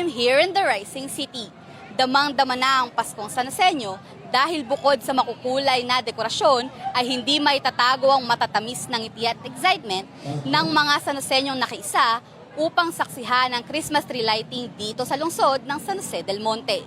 Time here in the Rising City. Damang-dama na ang Paskong San Isidro dahil bukod sa makukulay na dekorasyon ay hindi may tatago ang matatamis ng ngiti at excitement ng mga San Isidrong nakiisa upang saksihan ang Christmas tree lighting dito sa lungsod ng San Jose del Monte.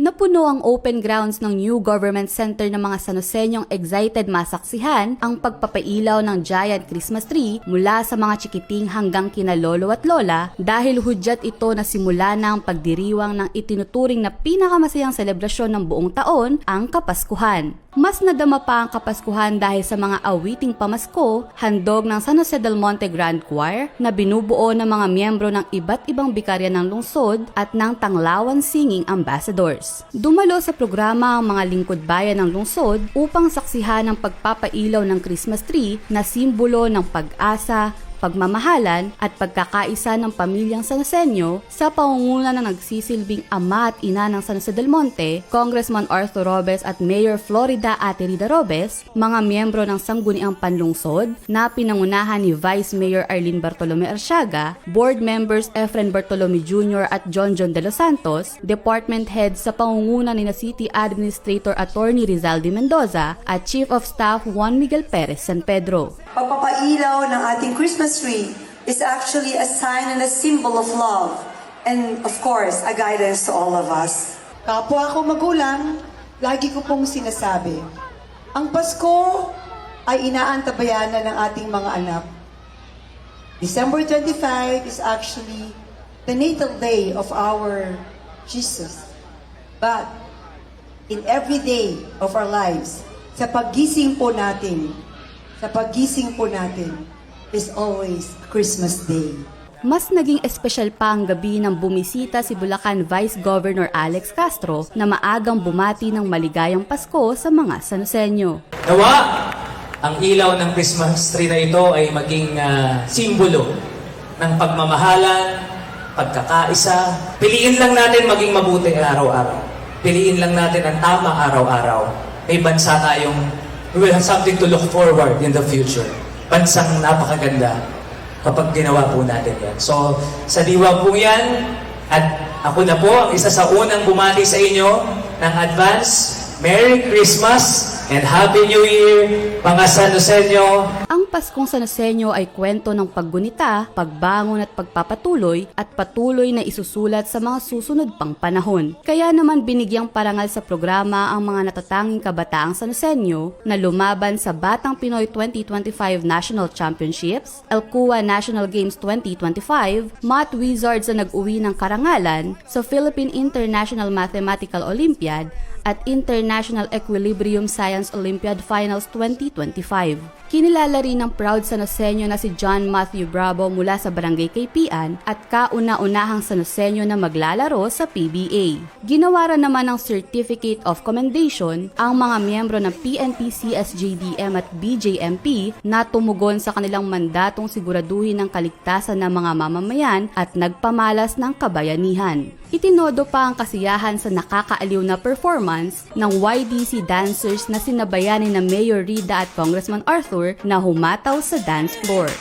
Napuno ang open grounds ng new government center ng mga Sanosenyong excited masaksihan ang pagpapailaw ng giant Christmas tree mula sa mga chikiting hanggang kina lolo at lola dahil hudyat ito na simula na ang pagdiriwang ng itinuturing na pinakamasayang selebrasyon ng buong taon, ang Kapaskuhan. Mas nadama pa ang Kapaskuhan dahil sa mga awiting pamasko, handog ng San Jose del Monte Grand Choir na binubuo ng mga miyembro ng iba't ibang bikarya ng lungsod at ng Tanglawan Singing Ambassadors. Dumalo sa programa ang mga lingkod bayan ng lungsod upang saksihan ang pagpapailaw ng Christmas tree na simbolo ng pag-asa, pagmamahalan at pagkakaisa ng pamilyang Sanosenyo sa pangunguna ng nagsisilbing ama at ina ng San Jose del Monte, Congressman Arthur Robes at Mayor Florida Ate Rida Robes, mga miyembro ng Sangguniang Panlungsod na pinangunahan ni Vice Mayor Arlene Bartolome Arsiaga, board members Efren Bartolome Jr. at John John de los Santos, department heads sa pangunguna ni na City Administrator Attorney Rizaldi Mendoza at Chief of Staff Juan Miguel Perez San Pedro. Pagpapailaw ng ating Christmas tree is actually a sign and a symbol of love and of course, a guidance to all of us. Kapwa ko magulang, lagi ko pong sinasabi, ang Pasko ay inaantabayanan ng ating mga anak. December 25 is actually the natal day of our Jesus. But in every day of our lives, sa paggising po natin, sa paggising po natin, is always Christmas Day. Mas naging espesyal pa ang gabi nang bumisita si Bulacan Vice Governor Alex Castro na maagang bumati ng maligayang Pasko sa mga Sanosenyo. Nawa, ang ilaw ng Christmas tree na ito ay maging ah, simbolo ng pagmamahalan, pagkakaisa. Piliin lang natin maging mabuti araw-araw. Piliin lang natin ang tama araw-araw. May bansa tayong, we will have something to look forward in the future. Bansang napakaganda kapag ginawa po natin yan. So, sa diwa po yan, at ako na po ang isa sa unang bumati sa inyo ng advance Merry Christmas and Happy New Year, mga Sanosenyo. Ang Paskong Sanosenyo ay kwento ng paggunita, pagbangon at pagpapatuloy at patuloy na isusulat sa mga susunod pang panahon. Kaya naman binigyang parangal sa programa ang mga natatanging kabataang Sanosenyo na lumaban sa Batang Pinoy 2025 National Championships, Elcua National Games 2025, Math Wizards na nag-uwi ng karangalan sa Philippine International Mathematical Olympiad at International Equilibrium Science Olympiad Finals 2025. Kinilala rin ng proud Sanosenyo na si John Matthew Bravo mula sa Barangay Kaypian at kauna-unahang Sanosenyo na maglalaro sa PBA. Ginawaran naman ng Certificate of Commendation ang mga miyembro ng PNP CSJDM at BJMP na tumugon sa kanilang mandatong siguraduhin ang kaligtasan ng mga mamamayan at nagpamalas ng kabayanihan. Itinodo pa ang kasiyahan sa nakakaaliw na performance ng YDC dancers na sinabayanin na Mayor Rida at Congressman Arthur na humataw sa dance floor.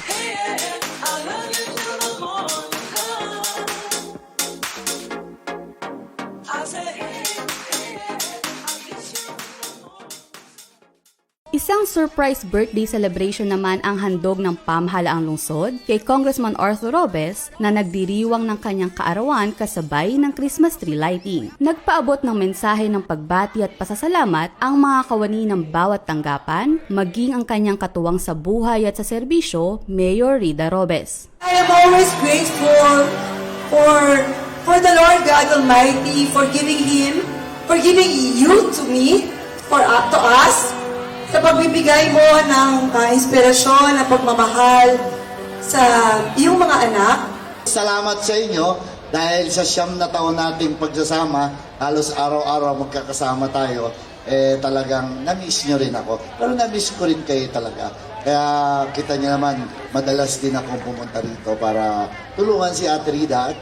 Isang surprise birthday celebration naman ang handog ng pamahalaang lungsod kay Congressman Arthur Robes na nagdiriwang ng kanyang kaarawan kasabay ng Christmas tree lighting. Nagpaabot ng mensahe ng pagbati at pasasalamat ang mga kawani ng bawat tanggapan, maging ang kanyang katuwang sa buhay at sa serbisyo, Mayor Rida Robes. I am always grateful for for the Lord God Almighty for giving Him, for giving you to me, for uh, to us, sa pagbibigay mo ng uh, inspirasyon, ng pagmamahal sa iyong mga anak. Salamat sa inyo dahil sa siyam na taon nating pagsasama, halos araw-araw magkakasama tayo, eh talagang na-miss nyo rin ako. Pero na-miss ko rin kayo talaga. Kaya kita niyo naman, madalas din akong pumunta rito para tulungan si Ate Rida at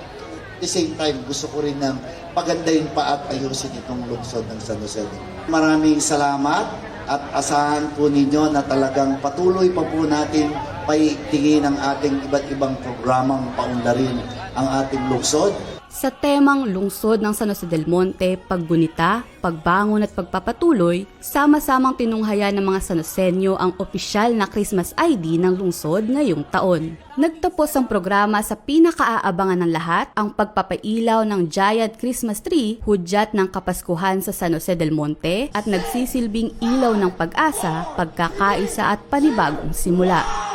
at the same time, gusto ko rin ng pagandahin pa at ayusin itong lungsod ng San Jose. Maraming salamat at asahan po ninyo na talagang patuloy pa po natin paigtingin ang ating iba't ibang programang paunlarin ang ating lungsod. Sa temang lungsod ng San Jose del Monte, paggunita, pagbangon at pagpapatuloy, sama-samang tinunghayan ng mga Sanosenyo ang opisyal na Christmas ID ng lungsod ngayong taon. Nagtapos ang programa sa pinakaaabangan ng lahat, ang pagpapailaw ng giant Christmas tree, hudyat ng Kapaskuhan sa San Jose del Monte at nagsisilbing ilaw ng pag-asa, pagkakaisa at panibagong simula.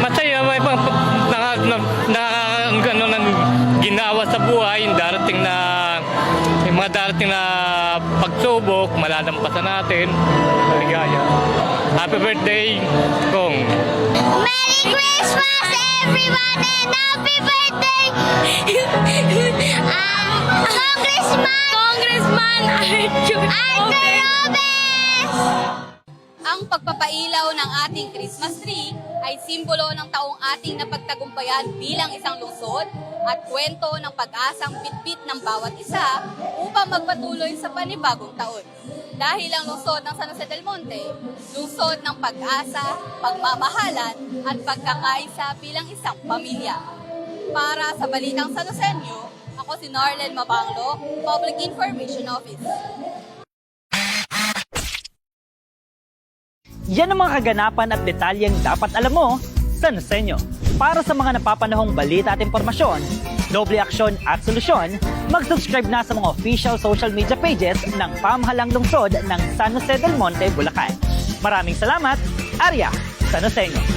Masaya, may pang naka, na, naka, ano, ginawa sa buhay, yung darating na yung mga darating na pagsubok, malalampasan natin. Maligaya. Happy birthday, Kong. Merry Christmas, everyone, and happy birthday, um, Congressman, Congressman Arthur, Arthur Robes. Ang pagpapailaw ng ating Christmas tree ay simbolo ng taong ating napagtagumpayan bilang isang lungsod at kwento ng pag-asang bitbit ng bawat isa upang magpatuloy sa panibagong taon. Dahil ang lungsod ng San Jose del Monte, lungsod ng pag-asa, pagmamahalan at pagkakaisa bilang isang pamilya. Para sa Balitang San Joseño, ako si Narlen Mabanglo, Public Information Office. Yan ang mga kaganapan at detalyeng dapat alam mo sa Nosenyo. Para sa mga napapanahong balita at impormasyon, doble aksyon at solusyon, mag-subscribe na sa mga official social media pages ng pamahalang lungsod ng San Jose del Monte, Bulacan. Maraming salamat, Arya San Joseño.